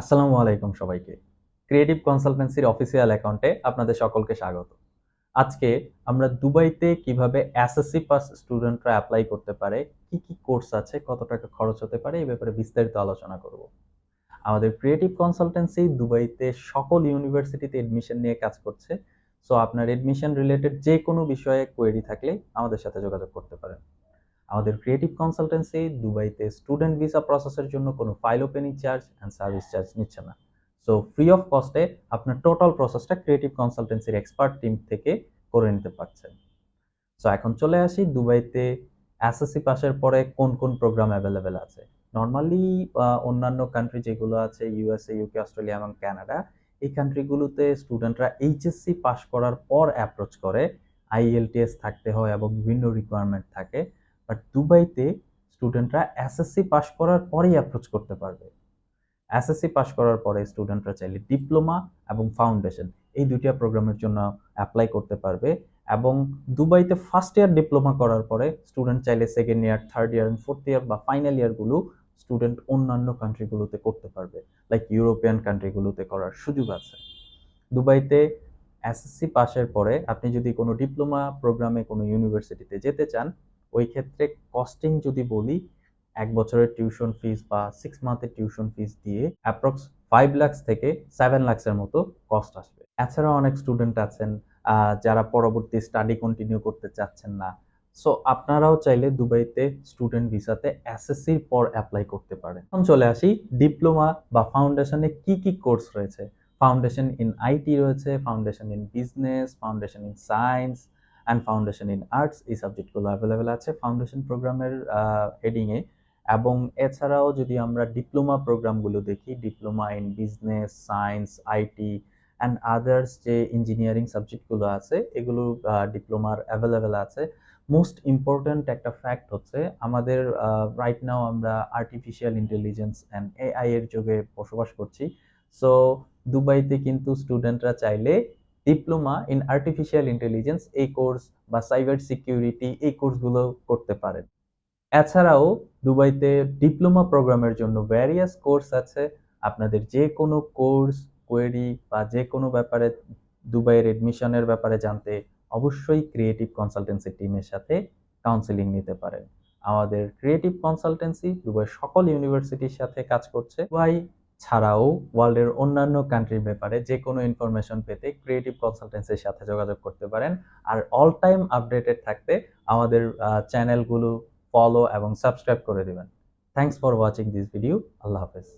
আসসালামু আলাইকুম সবাইকে। ক্রিয়েটিভ কনসালটেন্সির অফিসিয়াল অ্যাকাউন্টে আপনাদের সকলকে স্বাগত। আজকে আমরা দুবাইতে কীভাবে এসএসসি পাস স্টুডেন্টরা অ্যাপ্লাই করতে পারে, কি কি কোর্স আছে, কত টাকা খরচ হতে পারে এই ব্যাপারে বিস্তারিত আলোচনা করব। আমাদের ক্রিয়েটিভ কনসালটেন্সি দুবাইতে সকল ইউনিভার্সিটিতে এডমিশন নিয়ে কাজ করছে। সো আপনার এডমিশন রিলেটেড যে কোনো বিষয়ে কোয়েরি থাকলে আমাদের সাথে যোগাযোগ করতে পারেন। আমাদের ক্রিয়েটিভ কনসালটেন্সি দুবাইতে স্টুডেন্ট ভিসা প্রসেসের জন্য কোনো file opening charge and service charge নিচ্ছে না। সো ফ্রি অফ কস্টে আপনার টোটাল প্রসেসটা ক্রিয়েটিভ কনসালটেন্সির এক্সপার্ট টিম থেকে করে নিতে পারছেন। সো এখন চলে আসি দুবাইতে এসএসসি পাশের পরে কোন কোন প্রোগ্রাম অ্যাভেলেবেল আছে? নর্মালি অন্যান্য কান্ট্রি যেগুলো আছে ইউএসএ ইউকে অস্ট্রেলিয়া এবং কানাডা এই কান্ট্রিগুলোতে স্টুডেন্টরা এইচএসসি পাশ করার পর অ্যাপ্রোচ করে। আইএলটিএস থাকতে হয় এবং বিভিন্ন রিকোয়ারমেন্ট থাকে। বাট দুবাইতে স্টুডেন্টরা এসএসসি পাশ করার পরেই অ্যাপ্রোচ করতে পারবে। এসএসসি পাশ করার পরে স্টুডেন্টরা চাইলে ডিপ্লোমা এবং ফাউন্ডেশন এই দুইটা প্রোগ্রামের জন্য অ্যাপ্লাই করতে পারবে এবং দুবাইতে ফার্স্ট ইয়ার ডিপ্লোমা করার পরে স্টুডেন্ট চাইলে second year third year fourth year বা ফাইনাল ইয়ারগুলো স্টুডেন্ট অন্যান্য কান্ট্রিগুলোতে করতে পারবে। লাইক ইউরোপিয়ান কান্ট্রিগুলোতে করার সুযোগ আছে। দুবাইতে এসএসসি পাশের পরে আপনি যদি কোনো ডিপ্লোমা প্রোগ্রামে কোনো ইউনিভার্সিটিতে যেতে চান ওই ক্ষেত্রে কস্টিং যদি বলি, এক বছরের টিউশন ফিস বা সিক্স মান্থের টিউশন ফিস দিয়ে অ্যাপ্রক্স ফাইভ লাক্স থেকে সেভেন লাক্সের মতো কস্ট আসবে। এছাড়াও অনেক স্টুডেন্ট আছেন যারা পরবর্তী স্টাডি কন্টিনিউ করতে চাচ্ছেন না। সো আপনারাও চাইলে দুবাইতে স্টুডেন্ট ভিসাতে এসএসসির পর অ্যাপ্লাই করতে পারেন। এখন চলে আসি ডিপ্লোমা বা ফাউন্ডেশনে কি কি কোর্স রয়েছে? ফাউন্ডেশন ইন আইটি রয়েছে foundation in business foundation in science and foundation in arts এই সাবজেক্টগুলো অ্যাভেলেবেল আছে। ফাউন্ডেশন প্রোগ্রামের হেডিংয়ে এবং এছাড়াও যদি আমরা ডিপ্লোমা প্রোগ্রামগুলো দেখি diploma in business science IT and others যে ইঞ্জিনিয়ারিং সাবজেক্টগুলো আছে, এগুলো ডিপ্লোমার অ্যাভেলেবেল আছে। মোস্ট ইম্পর্ট্যান্ট একটা ফ্যাক্ট হচ্ছে, আমাদের রাইট নাও আমরা আর্টিফিশিয়াল ইন্টেলিজেন্স অ্যান্ড এআই এর যুগে বসবাস করছি। সো দুবাইতে কিন্তু স্টুডেন্টরা চাইলে ডিপ্লোমা ইন আর্টিফিশিয়াল ইন্টেলিজেন্স এই কোর্স বা সাইবার সিকিউরিটি এই কোর্সগুলো করতে পারেন। এছাড়াও দুবাইতে ডিপ্লোমা প্রোগ্রামের জন্য ভ্যারিয়াস কোর্স আছে। আপনাদের যে কোনো কোর্স কোয়েরি বা যে কোনো ব্যাপারে দুবাইয়ের এডমিশনের ব্যাপারে জানতে অবশ্যই ক্রিয়েটিভ কনসালটেন্সি টিমের সাথে কাউন্সিলিং নিতে পারেন। আমাদের ক্রিয়েটিভ কনসালটেন্সি দুবাইয়ের সকল ইউনিভার্সিটির সাথে কাজ করছে। দুবাই ছাড়াও ওয়ার্ল্ডের অন্যান্য কান্ট্রির ব্যাপারে যে কোনো ইনফরমেশন পেতে ক্রিয়েটিভ কনসালটেন্সির সাথে যোগাযোগ করতে পারেন। আর অল টাইম আপডেটেড থাকতে আমাদের চ্যানেলগুলো ফলো এবং সাবস্ক্রাইব করে দেবেন। Thanks for watching this video আল্লাহ হাফেজ।